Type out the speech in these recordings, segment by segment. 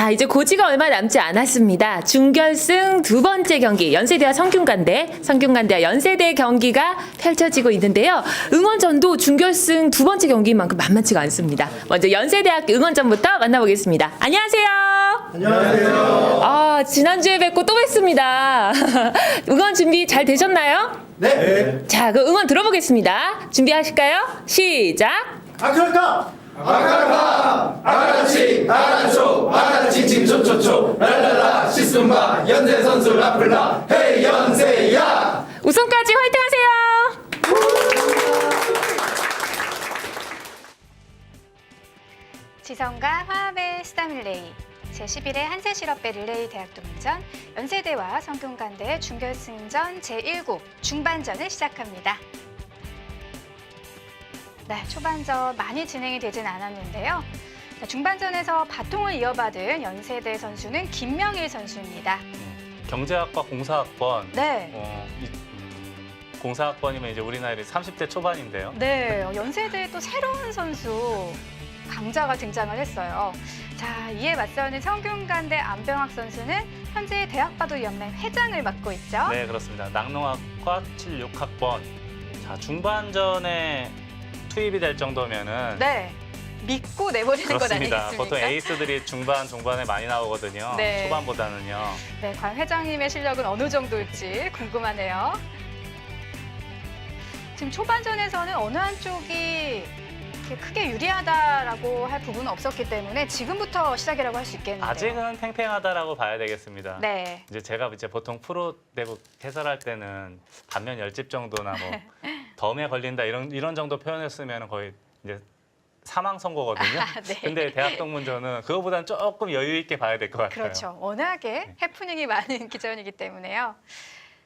자, 이제 고지가 얼마 남지 않았습니다. 준결승 두 번째 경기 연세대와 성균관대, 성균관대와 연세대 경기가 펼쳐지고 있는데요. 응원전도 준결승 두 번째 경기인 만큼 만만치가 않습니다. 먼저 연세대학교 응원전부터 만나보겠습니다. 안녕하세요. 안녕하세요. 아, 지난주에 뵙고 또 뵙습니다. 응원 준비 잘 되셨나요? 네. 자, 그 응원 들어보겠습니다. 준비하실까요? 시작! 아크랄카. 아카라카 아카라치 아카라초 아카라치 칭초초초 랄랄라 시스마 연세 선수 라플라 헤이 연세야 우승까지 화이팅 하세요! 지성과 화합의 수담 릴레이 제11회 한세 실업배 릴레이 대학 동전 연세대와 성균관대의 준결승전 제1구 중반전을 시작합니다. 네, 초반전 많이 진행이 되진 않았는데요. 자, 중반전에서 바통을 이어받은 연세대 선수는 김명일 선수입니다. 경제학과 공사학번. 네. 어, 이, 음, 공사학번이면 이제 우리 나이로 30대 초반인데요. 네, 연세대에 또 새로운 선수 강자가 등장을 했어요. 자, 이에 맞서는 성균관대 안병학 선수는 현재 대학바둑 연맹 회장을 맡고 있죠. 네, 그렇습니다. 낙농학과 76학번. 자, 중반전에 투입이 될 정도면은 네, 믿고 내버리는 것 그렇습니다. 아니겠습니까? 보통 에이스들이 중반, 중반에 많이 나오거든요. 네. 초반보다는요. 네, 과연 회장님의 실력은 어느 정도일지 궁금하네요. 지금 초반전에서는 어느 한쪽이 이렇게 크게 유리하다라고 할 부분은 없었기 때문에 지금부터 시작이라고 할 수 있겠는데요. 아직은 팽팽하다라고 봐야 되겠습니다. 네. 이제 제가 이제 보통 프로 대국 해설할 때는 반면 열집 정도나 뭐 덤에 걸린다 이런 이런 정도 표현했으면 거의 이제 사망 선고거든요. 아, 네. 근데 대학 동문전은 그거보다는 조금 여유 있게 봐야 될 것 같아요. 그렇죠. 워낙에 네. 해프닝이 많은 기전이기 때문에요.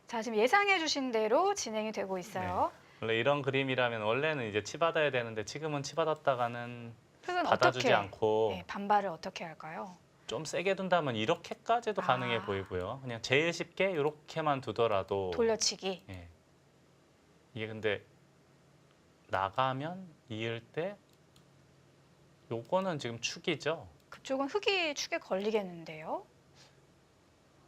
자, 지금 예상해 주신 대로 진행이 되고 있어요. 원래 이런 그림이라면 원래는 이제 치받아야 되는데 지금은 치받았다가는 흙은 받아주지 어떻게 않고 네, 반발을 어떻게 할까요? 좀 세게 둔다면 이렇게까지도 아. 가능해 보이고요. 그냥 제일 쉽게 이렇게만 두더라도 돌려치기. 예. 이게 근데 나가면 이을 때 요거는 지금 축이죠. 그쪽은 흙이 축에 걸리겠는데요.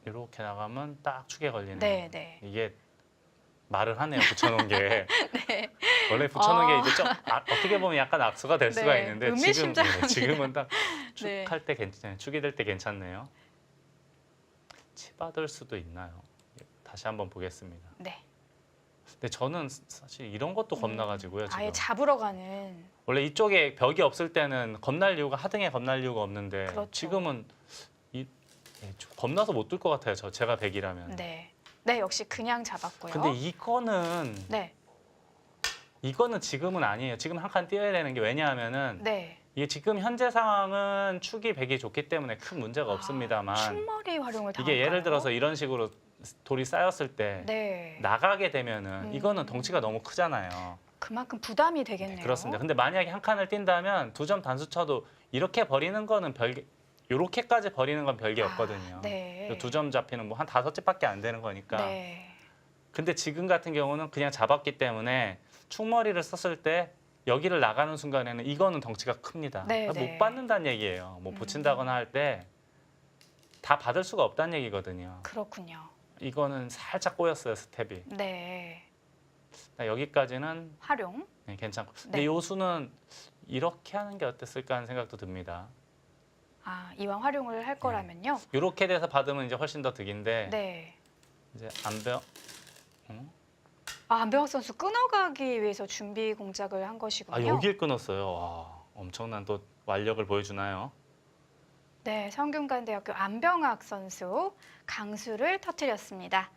이렇게 나가면 딱 축에 걸리는. 네, 네. 이게 말을 하네요. 붙여놓은 게. 네. 원래 붙여놓은 아. 게 이제 좀 아, 어떻게 보면 약간 악수가 될 수가 네, 있는데 지금. 네, 지금은 딱 네. 축할 때 괜찮아요. 축이 될 때 괜찮네요. 치받을 수도 있나요? 다시 한번 보겠습니다. 네. 근데 저는 사실 이런 것도 겁나가지고요. 지금. 아예 잡으러 가는. 원래 이쪽에 벽이 없을 때는 겁날 이유가 하등에 겁날 이유가 없는데 그렇죠. 지금은 이 예, 좀 겁나서 못 들 것 같아요. 저 제가 백이라면. 네. 네, 역시 그냥 잡았고요. 근데 이거는 네. 이거는 지금은 아니에요. 지금 한 칸 띄어야 되는 게 왜냐하면은 네. 이게 지금 현재 상황은 축이 백이 좋기 때문에 큰 문제가 없습니다만 충머리 활용을? 이게 예를 들어서 이런 식으로 돌이 쌓였을 때 네. 나가게 되면은 음. 이거는 덩치가 너무 크잖아요. 그만큼 부담이 되겠네요. 그렇습니다. 근데 만약에 한 칸을 뛴다면 두 점 단수 쳐도 이렇게 버리는 거는 별개 요렇게까지 버리는 건 별게 없거든요. 아, 네. 두 점 잡히는 뭐 한 다섯 집밖에 안 되는 거니까. 네. 근데 지금 같은 경우는 그냥 잡았기 때문에 충머리를 썼을 때 여기를 나가는 순간에는 이거는 덩치가 큽니다. 네, 못 네. 받는다는 얘기예요. 뭐 음. 붙인다거나 할 때 다 받을 수가 없다는 얘기거든요. 그렇군요. 이거는 살짝 꼬였어요 스텝이. 네. 여기까지는 활용. 네, 괜찮고. 근데 네. 요 수는 이렇게 하는 게 어땠을까 하는 생각도 듭니다. 아, 이왕 활용을 할 거라면요. 이렇게 돼서 받으면 이제 훨씬 더 득인데 네. 이제 안병 응? 아, 안병학 선수 끊어가기 위해서 준비 공작을 한 것이군요. 아 여길 끊었어요. 와, 엄청난 또 완력을 보여주나요? 네, 성균관대학교 안병학 선수 강수를 터뜨렸습니다.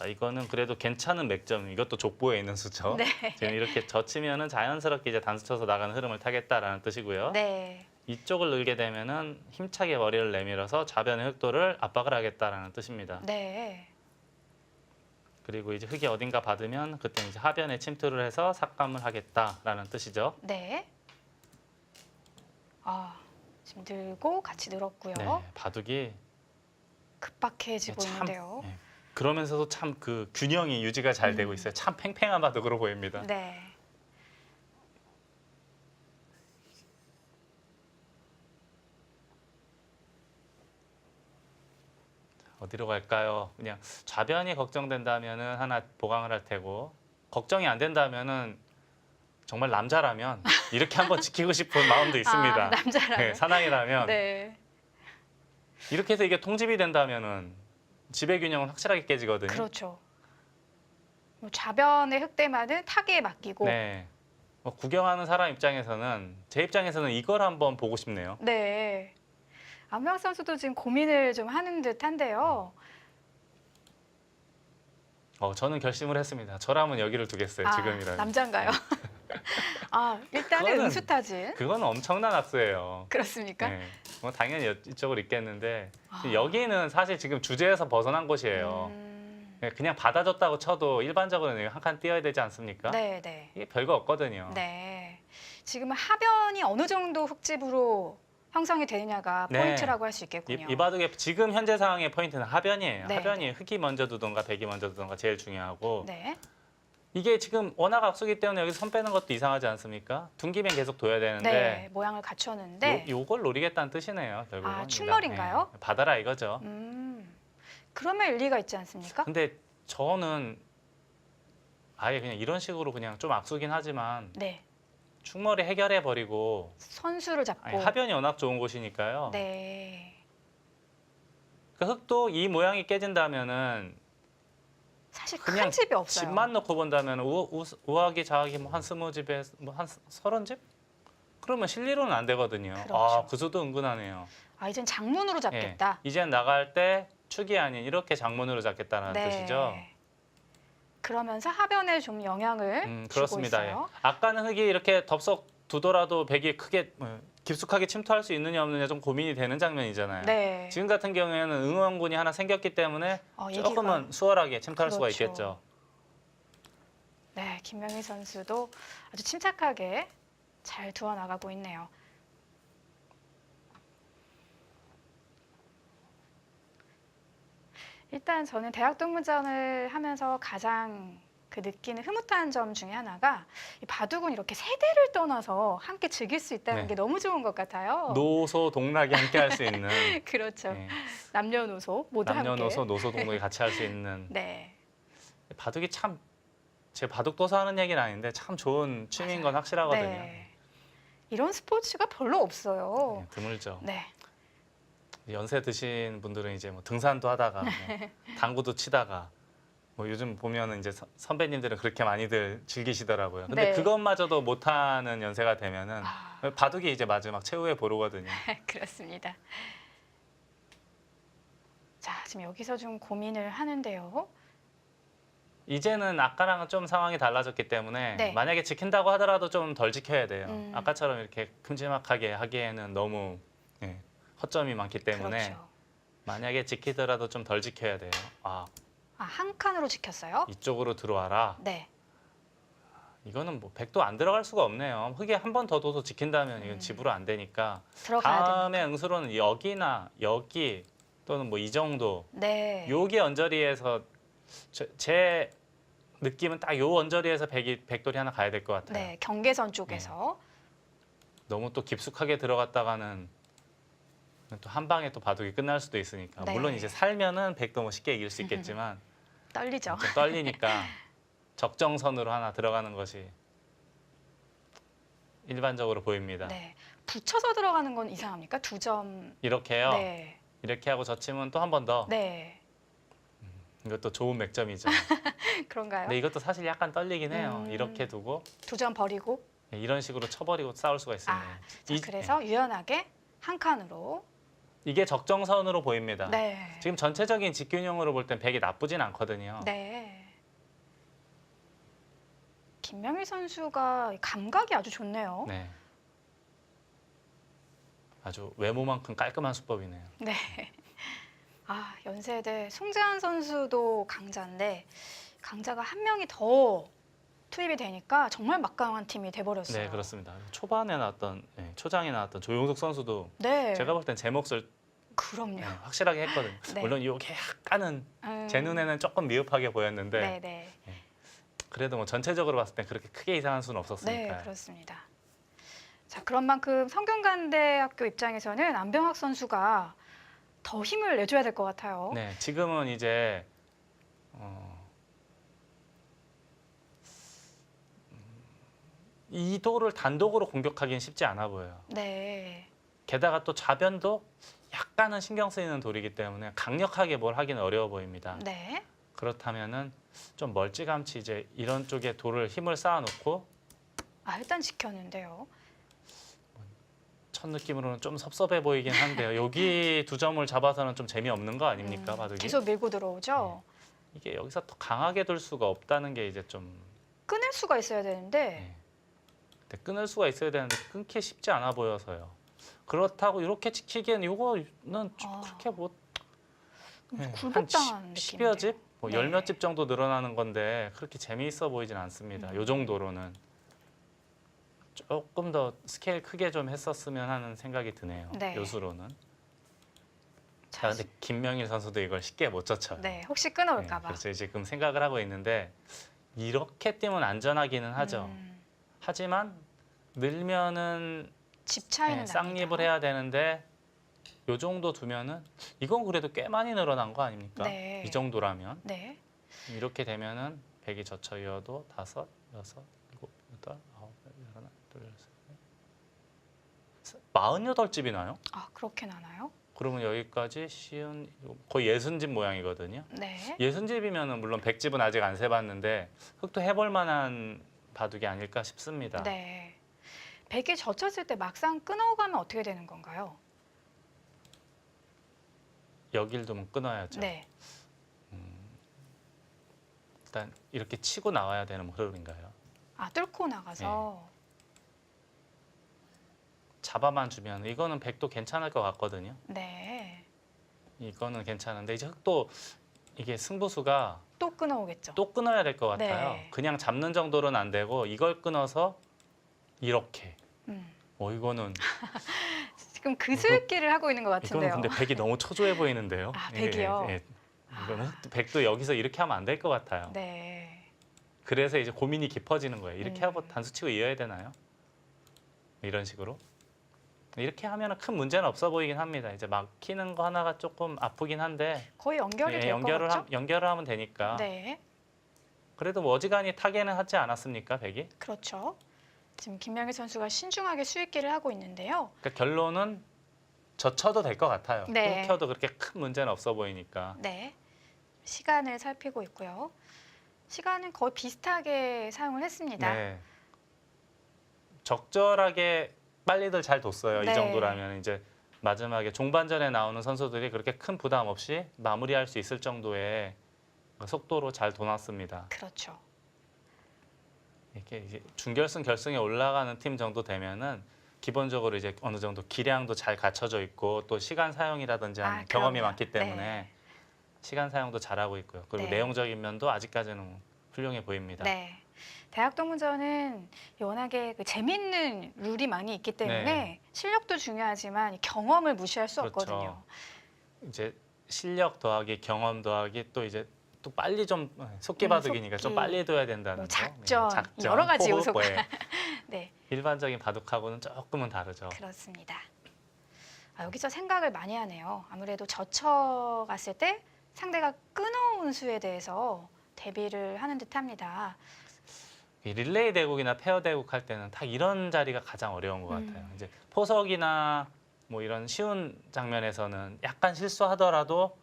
자 이거는 그래도 괜찮은 맥점. 이것도 족보에 있는 수죠. 네. 지금 이렇게 젖히면은 자연스럽게 이제 단수 쳐서 나가는 흐름을 타겠다라는 뜻이고요. 네. 이쪽을 늘게 되면은 힘차게 머리를 내밀어서 좌변의 흑도를 압박을 하겠다라는 뜻입니다. 네. 그리고 이제 흙이 어딘가 받으면 그때 이제 하변에 침투를 해서 삭감을 하겠다라는 뜻이죠. 네. 아, 지금 늘고 같이 늘었고요. 네, 바둑이 급박해지고 참, 있는데요. 예, 그러면서도 참 그 균형이 유지가 잘 되고 있어요. 참 팽팽한 바도 그러 보입니다. 네. 어디로 갈까요? 그냥 좌변이 걱정된다면 하나 보강을 할 테고 걱정이 안 된다면 정말 남자라면 이렇게 한번 지키고 싶은 마음도 아, 있습니다. 아, 남자라면 네, 사나이라면 네. 이렇게 해서 이게 통집이 된다면은 지배 균형은 확실하게 깨지거든요. 그렇죠. 뭐 좌변의 흑대만은 타계에 맡기고 네. 뭐 구경하는 사람 입장에서는 제 입장에서는 이걸 한번 보고 싶네요. 네. 안명 선수도 지금 고민을 좀 하는 듯한데요. 어, 저는 결심을 했습니다. 저라면 여기를 두겠어요. 아, 지금이라면. 남잔가요? 아 일단은 그거는- 응수타진 그건 엄청난 악수예요. 그렇습니까? 네. 뭐 당연히 여- 이쪽으로 있겠는데 아. 여기는 사실 지금 주제에서 벗어난 곳이에요. 음, 네, 그냥 받아줬다고 쳐도 일반적으로는 한 칸 띄어야 되지 않습니까? 네, 네, 이게 별거 없거든요. 네. 지금 하변이 어느 정도 흙집으로 형성이 되느냐가 네. 포인트라고 할 수 이, 있겠군요. 이 바둑의 지금 현재 상황의 포인트는 하변이에요. 네, 하변이 흙이 먼저 두던가 백이 먼저 두던가 제일 중요하고 네, 이게 지금 워낙 악수기 때문에 여기서 손 빼는 것도 이상하지 않습니까? 둔기면 계속 둬야 네, 되는데 모양을 갖췄는데, 요, 요걸 노리겠다는 뜻이네요. 결국은. 아, 충돌인가요? 네, 받아라 이거죠. 음, 그러면 일리가 있지 않습니까? 근데 저는 아예 그냥 이런 식으로 그냥 좀 악수긴 하지만 네, 충머리 해결해 버리고 선수를 잡고, 하변이 워낙 좋은 곳이니까요. 네, 그 흙도 이 모양이 깨진다면은 사실 그냥 큰 집이 없어요. 집만 놓고 본다면 우, 우, 우하기 좌하기 뭐한 스무 집에 뭐 한 서른 집? 그러면 실리로는 안 되거든요. 그렇죠. 아, 그 수도 은근하네요. 아 이젠 장문으로 잡겠다. 예, 이젠 나갈 때 축이 아닌 이렇게 장문으로 잡겠다는 네. 뜻이죠. 그러면서 하변에 좀 영향을 음, 주고 그렇습니다. 예. 있어요. 아까는 흙이 이렇게 덥석 두더라도 백이 크게 뭐, 깊숙하게 침투할 수 있느냐 없느냐 좀 고민이 되는 장면이잖아요. 네. 지금 같은 경우에는 응원군이 하나 생겼기 때문에 어, 얘기가- 조금은 수월하게 침투할 수가 그렇죠. 있겠죠. 네, 김명희 선수도 아주 침착하게 잘 두어 나가고 있네요. 일단 저는 대학 동문전을 하면서 가장 그 느끼는 흐뭇한 점 중에 하나가 이 바둑은 이렇게 세대를 떠나서 함께 즐길 수 있다는 네. 게 너무 좋은 것 같아요. 노소 동락이 함께 할 수 있는 그렇죠. 예, 남녀노소 모두 남녀노소 함께. 노소 동락이 같이 할 수 있는 네. 바둑이 참 제 바둑 도서 하는 얘기는 아닌데 참 좋은 취미인 건 확실하거든요. 네. 이런 스포츠가 별로 없어요. 예, 드물죠. 네. 연세 드신 분들은 이제 뭐 등산도 하다가 뭐 당구도 치다가 뭐 요즘 보면은 이제 서- 선배님들은 그렇게 많이들 즐기시더라고요. 근데 네. 그것마저도 못하는 연세가 되면은 아, 바둑이 이제 마지막 최후의 보루거든요. 그렇습니다. 자, 지금 여기서 좀 고민을 하는데요. 이제는 아까랑은 좀 상황이 달라졌기 때문에 네. 만약에 지킨다고 하더라도 좀 덜 지켜야 돼요. 음. 아까처럼 이렇게 큼지막하게 하기에는 너무 예, 허점이 많기 때문에 그렇죠. 만약에 지키더라도 좀 덜 지켜야 돼요. 아 아, 한 칸으로 지켰어요? 이쪽으로 들어와라. 네. 이거는 뭐 백도 안 들어갈 수가 없네요. 흙에 한 번 더 둬서 지킨다면 이건 음. 집으로 안 되니까 들어가야 됩니다. 다음에 응수로는 여기나 여기 또는 뭐 이 정도 네. 여기 언저리에서 저- 제 느낌은 딱 요 언저리에서 백이 백돌이 하나 가야 될 것 같아요. 네, 경계선 쪽에서 너무 또 깊숙하게 들어갔다가는 또 한 방에 또 바둑이 끝날 수도 있으니까 네. 물론 이제 살면은 백도 뭐 쉽게 이길 수 있겠지만 떨리죠. 좀 떨리니까 적정선으로 하나 들어가는 것이 일반적으로 보입니다. 네. 붙여서 들어가는 건 이상합니까? 두 점. 이렇게요. 네. 이렇게 하고 젖히면 또한 번 더. 네. 이것도 좋은 맥점이죠. 그런가요? 근데 이것도 사실 약간 떨리긴 해요. 음. 이렇게 두고 두 점 버리고. 이런 식으로 쳐버리고 싸울 수가 있습니다. 아, 자, 이- 그래서 유연하게 한 칸으로. 이게 적정선으로 보입니다. 네. 지금 전체적인 직균형으로 볼땐 백이 나쁘진 않거든요. 네. 김명희 선수가 감각이 아주 좋네요. 네. 아주 외모만큼 깔끔한 수법이네요. 네. 아, 연세대 송재환 선수도 강자인데 강자가 한 명이 더 투입이 되니까 정말 막강한 팀이 돼버렸어요. 네, 그렇습니다. 초반에 나왔던 네, 초장에 나왔던 조용석 선수도 네. 제가 볼 땐 제 몫을 그럼요. 네, 확실하게 했거든요. 네. 물론 이게 약간은 음, 제 눈에는 조금 미흡하게 보였는데 네, 네. 그래도 뭐 전체적으로 봤을 땐 그렇게 크게 이상한 수는 네, 없었으니까요. 그렇습니다. 자, 그런 만큼 성균관대학교 입장에서는 안병학 선수가 더 힘을 내줘야 될 것 같아요. 네, 지금은 이제 어, 이 돌을 단독으로 공격하기는 쉽지 않아 보여요. 네. 게다가 또 좌변도 약간은 신경 쓰이는 돌이기 때문에 강력하게 뭘 하기는 어려워 보입니다. 네. 그렇다면은 좀 멀찌감치 이제 이런 쪽에 돌을 힘을 쌓아놓고 아, 일단 지켰는데요. 첫 느낌으로는 좀 섭섭해 보이긴 한데요. 여기 두 점을 잡아서는 좀 재미없는 거 아닙니까, 음, 바둑이? 계속 밀고 들어오죠. 이게 여기서 더 강하게 둘 수가 없다는 게 이제 좀 끊을 수가 있어야 되는데 네. 끊을 수가 있어야 되는데 끊기 쉽지 않아 보여서요. 그렇다고 이렇게 지키기엔 이거는 좀 아. 그렇게 뭐 네, 한 굴복당한 10, 느낌인데요. 10 여 집? 뭐 네. 열몇 집 정도 늘어나는 건데 그렇게 재미있어 보이진 않습니다. 음. 요 정도로는 조금 더 스케일 크게 좀 했었으면 하는 생각이 드네요. 네. 요수로는. 자, 자, 근데 김명일 선수도 이걸 쉽게 못 젖혀요. 네, 혹시 네, 끊어올까봐. 그래서 지금 생각을 하고 있는데 이렇게 뛰면 안전하기는 하죠. 음, 하지만 늘면은 집 차이는 네, 쌍립을 납니다. 해야 되는데 요 정도 두면은 이건 그래도 꽤 많이 늘어난 거 아닙니까? 네. 이 정도라면 네. 이렇게 되면은 백이 젖혀 이어도 다섯, 여섯, 일곱, 여덟, 아홉, 열, 열하나, 둘, 셋, 마흔여덟 집이나요? 아, 그렇게 나나요? 그러면 여기까지 시은 거의 예순 집 모양이거든요. 네. 예순 집이면은 물론 백 집은 아직 안 세봤는데 흑도 해볼 만한 바둑이 아닐까 싶습니다. 네. 백이 젖혔을 때 막상 끊어가면 어떻게 되는 건가요? 여길 두면 끊어야죠. 네. 일단 이렇게 치고 나와야 되는 흐름인가요? 아, 뚫고 나가서. 네. 잡아만 주면 이거는 백도 괜찮을 것 같거든요. 네. 이거는 괜찮은데 이제 흑도 이게 승부수가 또 끊어오겠죠. 또 끊어야 될 것 같아요. 네. 그냥 잡는 정도로는 안 되고 이걸 끊어서 이렇게. 음. 어 이거는 지금 그 슬기를 하고 있는 것 같은데요. 근데 백이 너무 초조해 보이는데요. 아, 예, 백이요? 예, 예. 이거는 흑- 백도 여기서 이렇게 하면 안 될 것 같아요. 네. 그래서 이제 고민이 깊어지는 거예요. 이렇게 음. 하고 단수 치고 이어야 되나요? 이런 식으로. 이렇게 하면 큰 문제는 없어 보이긴 합니다. 이제 막히는 거 하나가 조금 아프긴 한데 거의 연결이 예, 될것 연결을 같죠? 하, 연결을 하면 되니까. 네. 그래도 뭐 어지간히 타게는 하지 않았습니까, 백이? 그렇죠. 지금 김명희 선수가 신중하게 수익기를 하고 있는데요. 그러니까 결론은 젖혀도 될 것 같아요. 네. 끊겨도 그렇게 큰 문제는 없어 보이니까. 네. 시간을 살피고 있고요. 시간은 거의 비슷하게 사용을 했습니다. 네. 적절하게 빨리들 잘 뒀어요. 네. 이 정도라면 이제 마지막에 종반전에 나오는 선수들이 그렇게 큰 부담 없이 마무리할 수 있을 정도의 속도로 잘 둬놨습니다. 그렇죠. 이렇게 이제 준결승 결승에 올라가는 팀 정도 되면은 기본적으로 이제 어느 정도 기량도 잘 갖춰져 있고 또 시간 사용이라든지 아, 경험이 그럼요. 많기 때문에 네. 시간 사용도 잘하고 있고요. 그리고 네. 내용적인 면도 아직까지는 훌륭해 보입니다. 네. 대학 동문전은 워낙에 그 재밌는 룰이 많이 있기 때문에 네. 실력도 중요하지만 이 경험을 무시할 수 그렇죠. 없거든요. 이제 실력 더하기 경험 더하기 또 이제 또 빨리 좀 속기 음, 바둑이니까 속기. 좀 빨리 둬야 된다는 뭐 거. 작전, 네, 작전, 여러 가지 요소가. 네. 네, 일반적인 바둑하고는 조금은 다르죠. 그렇습니다. 아, 여기서 생각을 많이 하네요. 아무래도 젖혀 갔을 때 상대가 끊어온 수에 대해서 대비를 하는 듯합니다. 이 릴레이 대국이나 페어 대국 할 때는 딱 이런 자리가 가장 어려운 것 음. 같아요. 이제 포석이나 뭐 이런 쉬운 장면에서는 약간 실수하더라도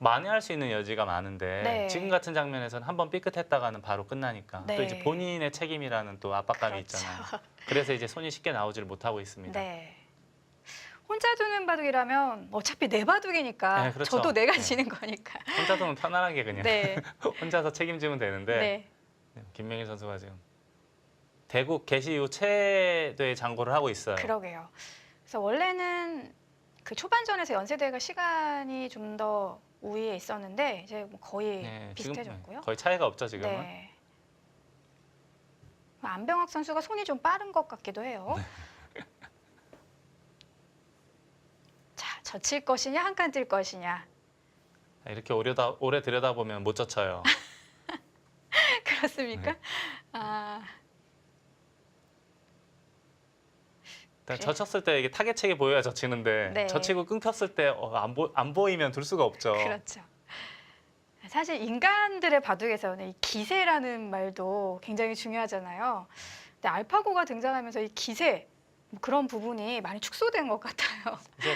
만회할 수 있는 여지가 많은데 네. 지금 같은 장면에서는 한번 삐끗했다가는 바로 끝나니까 또 네. 이제 본인의 책임이라는 또 압박감이 그렇죠. 있잖아요. 그래서 이제 손이 쉽게 나오지를 못하고 있습니다. 네. 혼자 두는 바둑이라면 어차피 내 바둑이니까 네, 그렇죠. 저도 내가 네. 지는 거니까. 혼자 두면 편안하게 그냥 네. 혼자서 책임지면 되는데 네. 네, 김명일 선수가 지금 대국 개시 이후 최대의 장고를 하고 있어요. 그러게요. 그래서 원래는 그 초반전에서 연세대가 시간이 좀 더 우위에 있었는데 이제 뭐 거의 네, 지금 비슷해졌고요. 거의 차이가 없죠 지금은. 네. 안병학 선수가 손이 좀 빠른 것 같기도 해요. 네. 자, 젖힐 것이냐 한칸뜰 것이냐. 이렇게 오려다, 오래 들여다보면 못 젖혀요. 그렇습니까? 네. 아, 일단 젖혔을 때 이게 타겟책이 보여야 젖히는데 네. 젖히고 끊겼을 때안 보, 안 보이면 둘 수가 없죠. 그렇죠. 사실 인간들의 바둑에서는 이 기세라는 말도 굉장히 중요하잖아요. 근데 알파고가 등장하면서 이 기세 뭐 그런 부분이 많이 축소된 것 같아요. 이제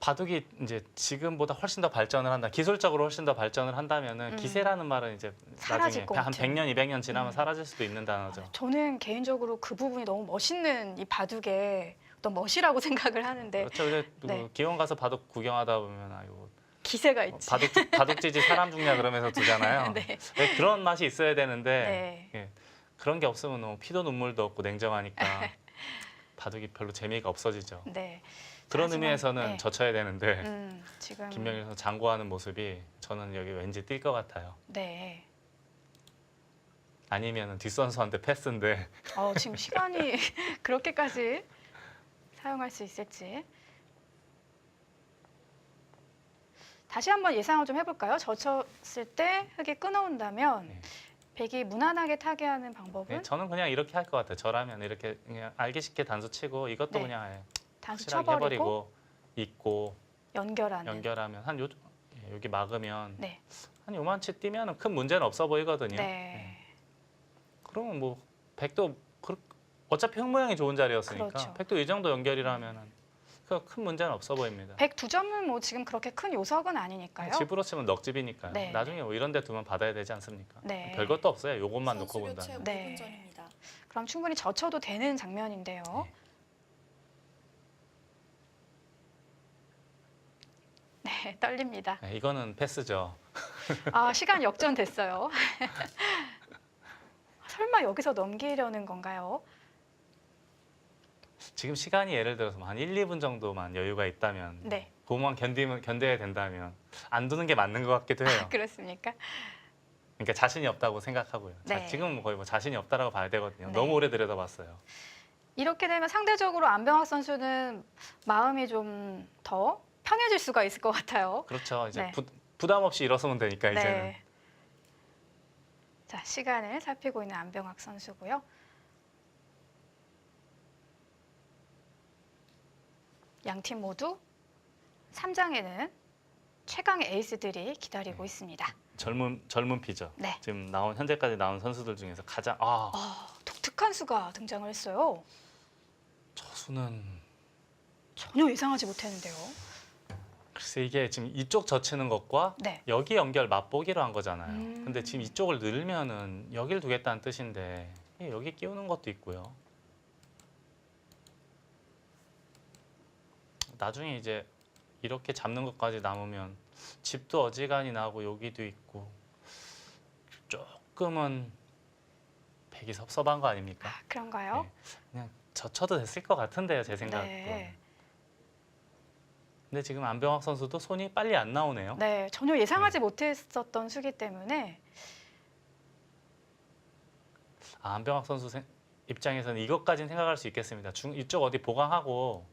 바둑이 이제 지금보다 훨씬 더 발전을 한다. 기술적으로 훨씬 더 발전을 한다면은 음. 기세라는 말은 이제 사라질 나중에 것한 같아요. 100년, 200년 지나면 음. 사라질 수도 있는 단어죠. 저는 개인적으로 그 부분이 너무 멋있는 이 바둑의 어떤 멋이라고 생각을 하는데 그렇죠. 이제 네. 그 기원 가서 바둑 구경하다 보면 아유 기세가 있지. 바둑 바둑지지 사람 죽냐 그러면서 두잖아요. 네. 네, 그런 맛이 있어야 되는데 네. 예, 그런 게 없으면 너무 피도 눈물도 없고 냉정하니까 바둑이 별로 재미가 없어지죠. 네. 그런 하지만, 의미에서는 네. 젖혀야 되는데 음, 지금 김명일 선수 장구하는 모습이 저는 여기 왠지 뛸 것 같아요. 네. 아니면 뒷선수한테 패스인데 어, 지금 시간이 그렇게까지 사용할 수 있을지. 다시 한번 예상을 좀 해볼까요? 젖혔을 때 흙이 끊어온다면 네. 백이 무난하게 타게 하는 방법은 네, 저는 그냥 이렇게 할 것 같아요. 저라면 이렇게 그냥 알기 쉽게 단수 치고 이것도 네. 그냥 단수 확실하게 쳐버리고 해버리고 있고 연결하는. 연결하면 한 요, 예, 여기 막으면 네. 한 요만치 뛰면은 큰 문제는 없어 보이거든요. 네. 그러면 뭐 백도 그 어차피 흙 모양이 좋은 자리였으니까 그렇죠. 백도 이 정도 연결이라면은 그 큰 문제는 없어 보입니다. 백두 점은 뭐 지금 그렇게 큰 요석은 아니니까요. 집으로 치면 넉집이니까요. 네. 나중에 뭐 이런 데 두면 받아야 되지 않습니까? 네. 별것도 없어요. 요것만 놓고 본다면. 네. 5분 전입니다. 그럼 충분히 젖혀도 되는 장면인데요. 네, 떨립니다. 네, 이거는 패스죠. 아, 시간 역전됐어요. 설마 여기서 넘기려는 건가요? 지금 시간이 예를 들어서 한 1, 2분 정도만 여유가 있다면 네. 그것만 견디면 견뎌야 된다면 안 두는 게 맞는 것 같기도 해요. 아, 그렇습니까? 그러니까 자신이 없다고 생각하고요. 자, 네. 지금은 거의 뭐 자신이 없다라고 봐야 되거든요. 네. 너무 오래 들여다봤어요. 이렇게 되면 상대적으로 안병학 선수는 마음이 좀 더 편해질 수가 있을 것 같아요. 그렇죠. 이제 네. 부, 부담 없이 일어서면 되니까 이제는 네. 자, 시간을 살피고 있는 안병학 선수고요. 양 팀 모두 3장에는 최강의 에이스들이 기다리고 있습니다. 젊은 젊은 피죠. 네. 지금 나온 현재까지 나온 선수들 중에서 가장 아 아, 독특한 수가 등장을 했어요. 저 수는 전혀 예상하지 못했는데요. 글쎄 이게 지금 이쪽 젖히는 것과 네. 여기 연결 맛보기로 한 거잖아요. 음. 근데 지금 이쪽을 늘면은 여기를 두겠다는 뜻인데 예, 여기 끼우는 것도 있고요. 나중에 이제 이렇게 잡는 것까지 남으면 집도 어지간히 나고 여기도 있고 조금은 백이 섭섭한 거 아닙니까? 아, 그런가요? 네. 그냥 젖혀도 됐을 것 같은데요, 제 생각은. 네. 근데 지금 안병학 선수도 손이 빨리 안 나오네요. 네, 전혀 예상하지 못했었던 수기 때문에 아, 안병학 선수 생- 입장에서는 이것까지는 생각할 수 있겠습니다. 중, 이쪽 어디 보강하고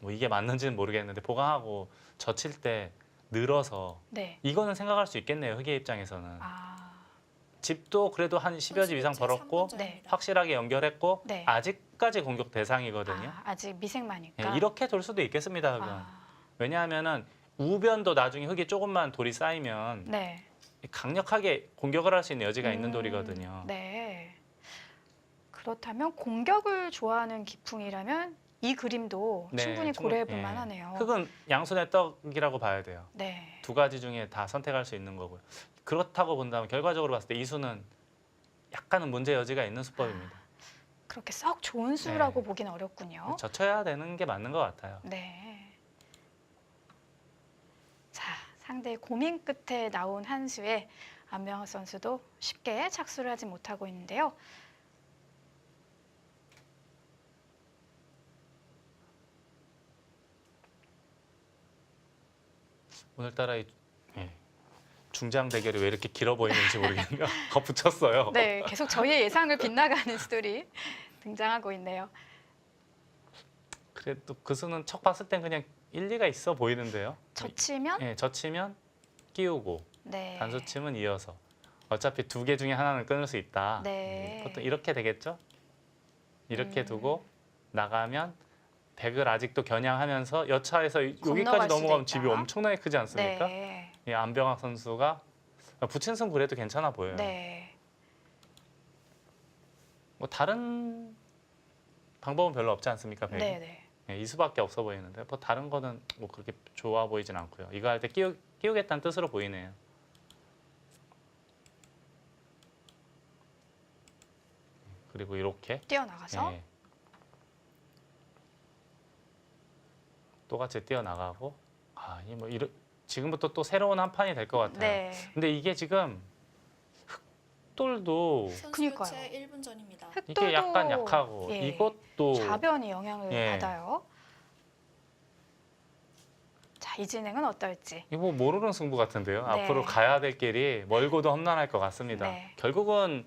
뭐 이게 맞는지는 모르겠는데 보강하고 젖힐 때 늘어서 네. 이거는 생각할 수 있겠네요. 흑의 입장에서는 아, 집도 그래도 한 10여 집 이상 교체 벌었고 3분 네. 확실하게 연결했고 네. 아직까지 공격 대상이거든요. 아, 아직 미생마니까. 예, 이렇게 돌 수도 있겠습니다. 흑은. 아, 왜냐하면은 우변도 나중에 흙이 조금만 돌이 쌓이면 네. 강력하게 공격을 할 수 있는 여지가 있는 음, 돌이거든요. 네. 그렇다면 공격을 좋아하는 기풍이라면 이 그림도 네, 충분히 충분- 고려해 볼 예. 만하네요. 흙은 양손의 떡이라고 봐야 돼요. 네. 두 가지 중에 다 선택할 수 있는 거고요. 그렇다고 본다면 결과적으로 봤을 때 이 수는 약간은 문제 여지가 있는 수법입니다. 그렇게 썩 좋은 수라고 네. 보기는 어렵군요. 젖혀야 되는 게 맞는 것 같아요. 네. 자, 상대의 고민 끝에 나온 한 수에 안명학 선수도 쉽게 착수를 하지 못하고 있는데요. 오늘따라 이 예, 중장 대결이 왜 이렇게 길어 보이는지 모르겠네요. 덧붙였어요. 네, 계속 저희의 예상을 빗나가는 수들이 등장하고 있네요. 그래도 그 수는 척 봤을 땐 그냥 일리가 있어 보이는데요. 젖히면 예, 젖히면 끼우고 네. 단수침은 이어서 어차피 두 개 중에 하나는 끊을 수 있다. 네. 보통 이렇게 되겠죠? 이렇게 음. 두고 나가면 백을 아직도 겨냥하면서 여차에서 건너갈 여기까지 넘어가면 있다. 집이 엄청나게 크지 않습니까? 네. 이 안병학 선수가 부친승 그래도 괜찮아 보여요. 네. 뭐 다른 방법은 별로 없지 않습니까? 백이? 네, 네. 예, 이 수밖에 없어 보이는데 뭐 다른 거는 뭐 그렇게 좋아 보이진 않고요. 이거 할 때 끼우, 끼우겠다는 뜻으로 보이네요. 그리고 이렇게 뛰어나가서 예. 똑같이 뛰어나가고 아, 이뭐 이러, 지금부터 또 새로운 한 판이 될 것 같아요. 네. 근데 이게 지금 흑돌도 그니까요. 교체 1분 전입니다. 흑돌도 이게 약간 약하고 예, 이것도 좌변이 영향을 예. 받아요. 자, 이 진행은 어떨지. 이거 뭐 모르는 승부 같은데요. 네. 앞으로 가야 될 길이 멀고도 험난할 것 같습니다. 네. 결국은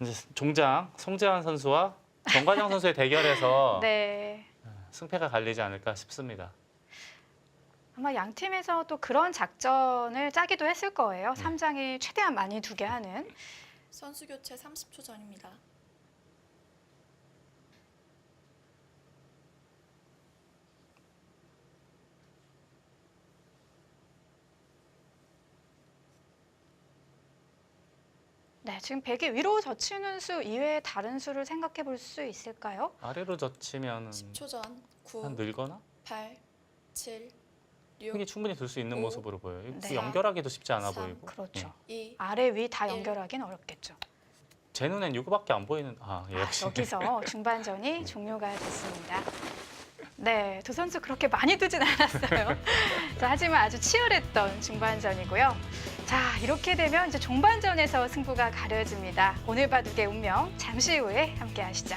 이제 종장 송재환 선수와 정관영 선수의 대결에서 네. 승패가 갈리지 않을까 싶습니다. 아마 양 팀에서 또 그런 작전을 짜기도 했을 거예요. 네. 삼장이 최대한 많이 두게 하는. 선수 교체 30초 전입니다. 네, 지금 베개 위로 젖히는 수 이외에 다른 수를 생각해 볼 수 있을까요? 아래로 젖히면 10초 전. 9, 한 늘거나 8, 7, 6, 흙이 충분히 둘수 있는 오, 모습으로 보여요. 네. 연결하기도 쉽지 않아 삼, 보이고. 그렇죠. 2, 아래 위다 일. 연결하기는 어렵겠죠. 제 눈엔 이거밖에 안 보이는. 아, 예, 아, 역시. 여기서 중반전이 종료가 됐습니다. 네, 두 선수 그렇게 많이 두진 않았어요. 자, 하지만 아주 치열했던 중반전이고요. 자, 이렇게 되면 이제 종반전에서 승부가 가려집니다. 오늘 바둑의 운명 잠시 후에 함께 하시죠.